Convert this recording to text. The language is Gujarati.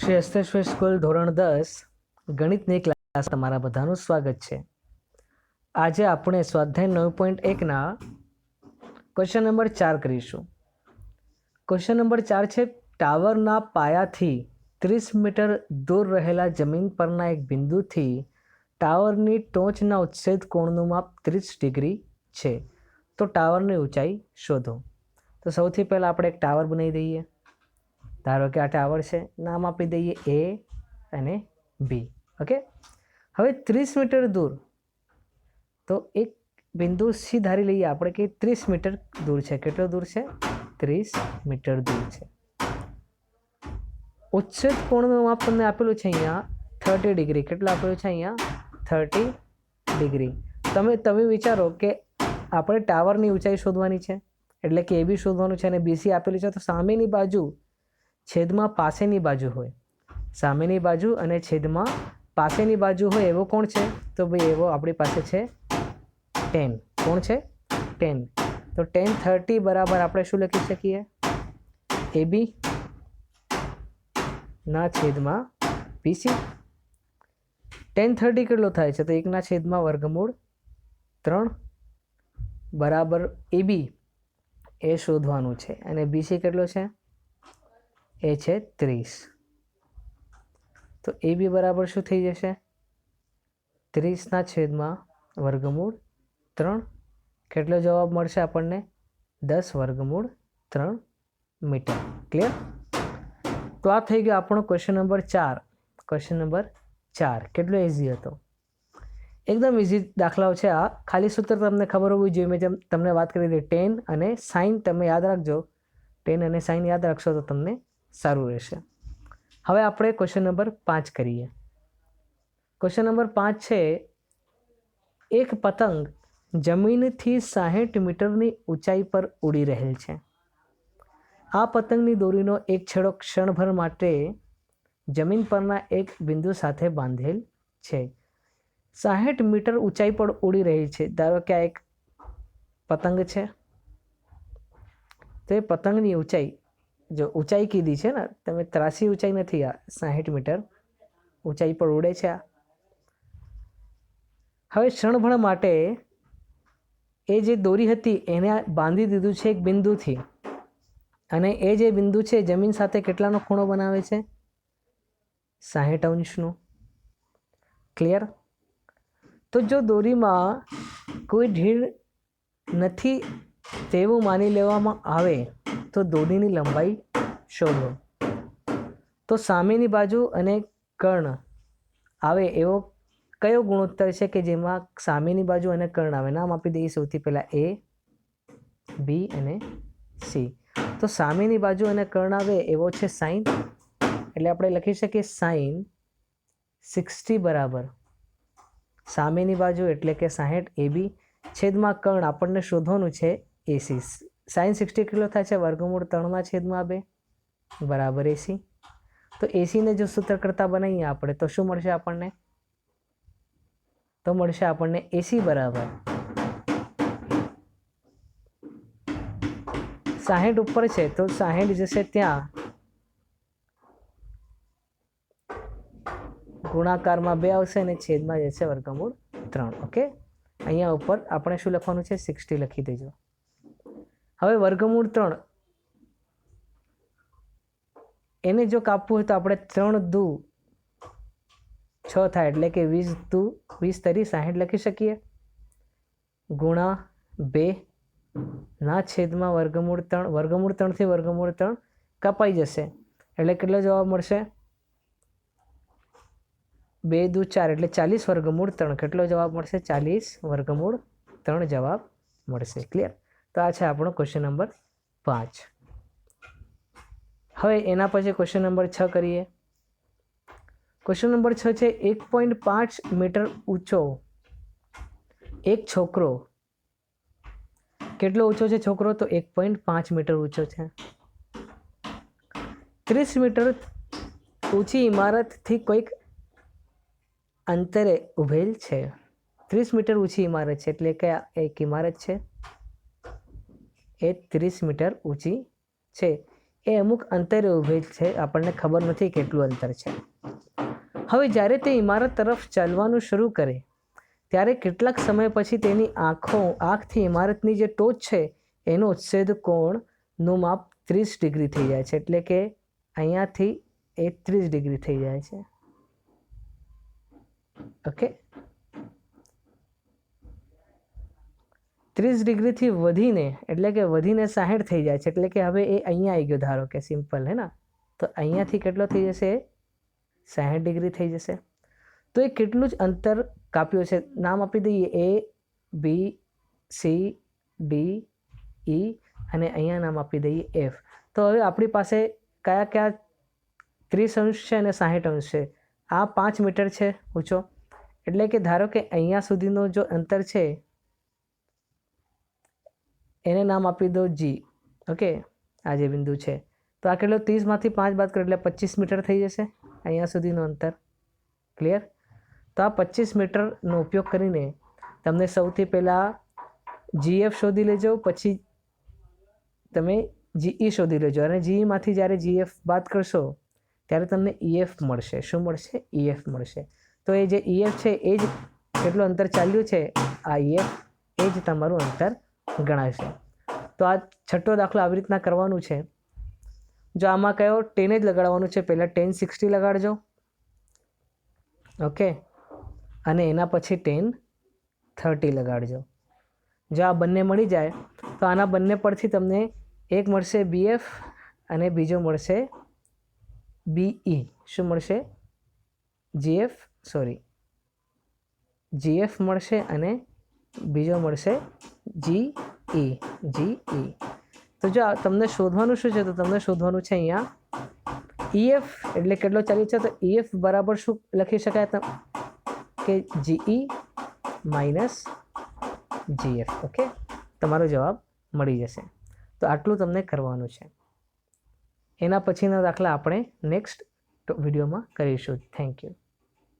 શ્રી અસ્તેશ્વર સ્કૂલ ધોરણ દસ, ગણિતની ક્લાસ તમારા બધાનું સ્વાગત છે. આજે આપણે સ્વાધ્યાય નવ પોઈન્ટ એકના ક્વેશ્ચન નંબર ચાર કરીશું. ક્વેશ્ચન નંબર ચાર છે, ટાવરના પાયાથી ત્રીસ મીટર દૂર રહેલા જમીન પરના એક બિંદુથી ટાવરની ટોચના ઉચ્છેદ કોણનું માપ ત્રીસ ડિગ્રી છે. તો ટાવરની ઊંચાઈ શોધો. તો સૌથી પહેલાં આપણે એક ટાવર બનાવી દઈએ. ધારો કે આ ટાવર છે, નામ આપી દઈએ એ અને બી. ઓકે? હવે ત્રીસ મીટર દૂર. તો એક બિંદુ સી ધારી લઈએ આપણે કે ત્રીસ મીટર દૂર છે. કેટલો દૂર છે? ત્રીસ મીટર દૂર છે. ઉચ્છેદ કોણનું માપ તમને આપેલું છે અહીંયા? Thirty degree. કેટલું આપેલું છે અહીંયા? Thirty degree. તમે તમે વિચારો કે આપણે ટાવરની ઊંચાઈ શોધવાની છે. એટલે કે એ બી શોધવાનું છે અને બીસી આપેલું છે. તો સામેની બાજુ છેદમાં પાસેની બાજુ હોય. સામેની બાજુ અને છેદમાં પાસેની બાજુ હોય એવો કોણ છે? તો ભાઈ એવો આપણી પાસે છે ટેન. કોણ છે? ટેન. તો ટેન થર્ટી બરાબર આપણે શું લખી શકીએ? એ બી ના છેદમાં પીસી ટેન થર્ટી કેટલો થાય છે? તો એકના છેદમાં વર્ગમૂળ ત્રણ. બરાબર એ બી એ શોધવાનું છે. અને બીસી કેટલો છે? એ છે ત્રીસ. તો એ બી બરાબર શું થઈ જશે? ત્રીસના છેદમાં વર્ગમૂળ ત્રણ. કેટલો જવાબ મળશે આપણને? દસ વર્ગમૂળ ત્રણ મીટર. ક્લિયર તો આ થઈ ગયો આપણો ક્વેશ્ચન નંબર ચાર. ક્વેશ્ચન નંબર ચાર. કેટલો ઇઝી હતો? એકદમ ઇઝી દાખલાઓ છે આ. ખાલી સૂત્ર તમને ખબર હોવી જોઈએ. મેં જેમ તમને વાત કરી હતી, ટેન અને સાઇન તમે યાદ રાખજો. ટેન અને સાઇન યાદ રાખશો તો તમને સારું રહેશે. હવે આપણે ક્વેશ્ચન નંબર પાંચ કરીએ. ક્વેશ્ચન નંબર પાંચ છે, એક પતંગ જમીનથી સાહીઠ મીટરની ઊંચાઈ પર ઉડી રહેલ છે. આ પતંગની દોરીનો એક છેડો ક્ષણભર માટે જમીન પરના એક બિંદુ સાથે બાંધેલ છે. સાહીઠ મીટર ઊંચાઈ પર ઉડી રહી છે. ધારો કે આ એક પતંગ છે. તો એ પતંગની ઊંચાઈ જો ઊંચાઈ કીધી છે ને, તમે ત્રાસી ઊંચાઈ નથી આ સાહીઠ મીટર, ઊંચાઈ પર ઉડે છે આ. હવે ક્ષણભણ માટે એ જે દોરી હતી એને બાંધી દીધું છે એક બિંદુથી. અને એ જે બિંદુ છે જમીન સાથે કેટલાનો ખૂણો બનાવે છે? સાહીઠ અંશનું. ક્લિયર તો જો દોરીમાં કોઈ ઢીળ નથી તેવું માની લેવામાં આવે તો દોરીની લંબાઈ શોધો. તો સામેની બાજુ અને કર્ણ આવે એવો કયો ગુણોત્તર છે કે જેમાં સામેની બાજુ અને કર્ણ આવે? નામ આપી દઈએ સૌથી પહેલાં એ, બી અને સી. તો સામેની બાજુ અને કર્ણ આવે એવો છે સાઈન? એટલે આપણે લખી શકીએ સાઈન સિક્સટી બરાબર. સામેની બાજુ એટલે કે સાહીઠ એ બી છેદમાં કર્ણ આપણને શોધવાનું છે એસી સાઇન સિક્સટી કેટલો થાય છે, વર્ગમૂળ ત્રણમાં છેદમાં બે. બરાબર એસી તો એસીને જો સૂત્ર કરતાં બનાવીએ આપણે, તો શું મળશે આપણને? તો મળશે આપણને એસી બરાબર. સાહીઠ ઉપર છે, તો સાહીઠ જશે ત્યાં. ગુણાકારમાં બે આવશે અને છેદમાં જશે વર્ગમૂળ ત્રણ, ઓકે? અહીંયા ઉપર આપણે શું લખવાનું છે? સિક્સટી લખી દેજો. હવે વર્ગમૂળ ત્રણ. એને જો કાપવું હોય તો આપણે ત્રણ દુ છ થાય, એટલે કે વીસ દુ, વીસ તરી સાહીઠ લખી શકીએ. ગુણા બે ના છેદમાં વર્ગમૂળ ત્રણ, વર્ગમૂળ ત્રણથી વર્ગમૂળ ત્રણ કપાઈ જશે. એટલે કેટલો જવાબ મળશે? બે દુ ચાર, એટલે ચાલીસ વર્ગમૂળ ત્રણ. કેટલો જવાબ મળશે? ચાલીસ વર્ગમૂળ ત્રણ જવાબ મળશે. ક્લિયર તો આ છે આપણો ક્વેશ્ચન નંબર પાંચ. હવે એના પછી ક્વેશ્ચન નંબર છ કરીએ. ક્વેશ્ચન નંબર છ છે એક પોઈન્ટ પાંચ મીટર ઊંચો. એક છોકરો. કેટલો ઊંચો છે છોકરો? તો એક પોઈન્ટ પાંચ મીટર ઊંચો છે. ત્રીસ મીટર ઊંચી ઇમારતથી કોઈક અંતરે ઊભેલ છે. ત્રીસ મીટર ઊંચી ઇમારત છે. એટલે કે એક ઇમારત છે. એ ત્રીસ મીટર ઊંચી છે. એ અમુક અંતરે ઊભી છે. આપણને ખબર નથી કેટલું અંતર છે. હવે જ્યારે તે ઇમારત તરફ ચાલવાનું શરૂ કરે, ત્યારે કેટલાક સમય પછી તેની આંખો, આંખથી ઇમારતની જે ટોચ છે, એનો ઉચ્છેદ કોણનું માપ ત્રીસ ડિગ્રી થઈ જાય છે. એટલે કે અહીંયાથી એ ત્રીસ ડિગ્રી થઈ જાય છે. ઓકે? ત્રીસ ડિગ્રીથી વધીને, એટલે કે વધીને સાહીઠ થઈ જાય છે, એટલે કે હવે એ અહીંયા આવી ગયો, ધારો કે સિમ્પલ, હે ને? તો અહીંયાથી કેટલો થઈ જશે? સાહીઠ ડિગ્રી થઈ જશે. તો એ કેટલું જ અંતર કાપ્યું છે નામ આપી દઈએ એ બી સી ડી ઈ અને અહીંયા નામ આપી દઈએ એફ તો હવે આપણી પાસે કયા કયા ત્રીસ અંશ છે અને સાહીઠ અંશ છે? આ પાંચ મીટર છે ઊંચો એટલે કે ધારો કે અહીંયા સુધીનો જો અંતર છે એને નામ આપી દો જી. ઓકે? આ જે બિંદુ છે. તો આ કેટલો? ત્રીસમાંથી પાંચ બાદ કરો એટલે પચીસ મીટર થઈ જશે. અહીંયા સુધીનું અંતર. ક્લિયર? તો આ પચીસ મીટરનો ઉપયોગ કરીને તમને સૌથી પહેલાં જીએફ શોધી લેજો, પછી તમે જીઈ શોધી લેજો. અને જીઈમાંથી જ્યારે જીએફ બાદ કરશો, ત્યારે તમને ઈએફ મળશે. શું મળશે? ઈએફ મળશે. તો એ જે ઈએફ છે, એ જ કેટલું અંતર ચાલ્યું છે? આ ઈએફ એ જ તમારું અંતર ગણાશે તો આ છઠ્ઠો દાખલો આવી રીતના કરવાનું છે. જો આમાં કયો ટેન જ લગાડવાનું છે, પહેલાં ટેન સિક્સટી લગાડજો. ઓકે? અને એના પછી ટેન થર્ટી લગાડજો. જો આ બંને મળી જાય, તો આના બંને પરથી તમને એક મળશે બીએફ અને બીજો મળશે બીઈ શું મળશે? જીએફ સોરી જીએફ મળશે અને બીજો મળશે જી એ જી ઈ તો જો તમને શોધવાનું શું છે? તો તમને શોધવાનું છે અહીંયા ઈએફ એટલે કેટલો ચાલ્યો છે? તો ઈએફ બરાબર શું લખી શકાય કે જીઈ માઇનસ જીએફ ઓકે તમારો જવાબ મળી જશે. તો આટલું તમને કરવાનું છે. એના પછીના દાખલા આપણે નેક્સ્ટ વિડીયોમાં કરીશું. Thank you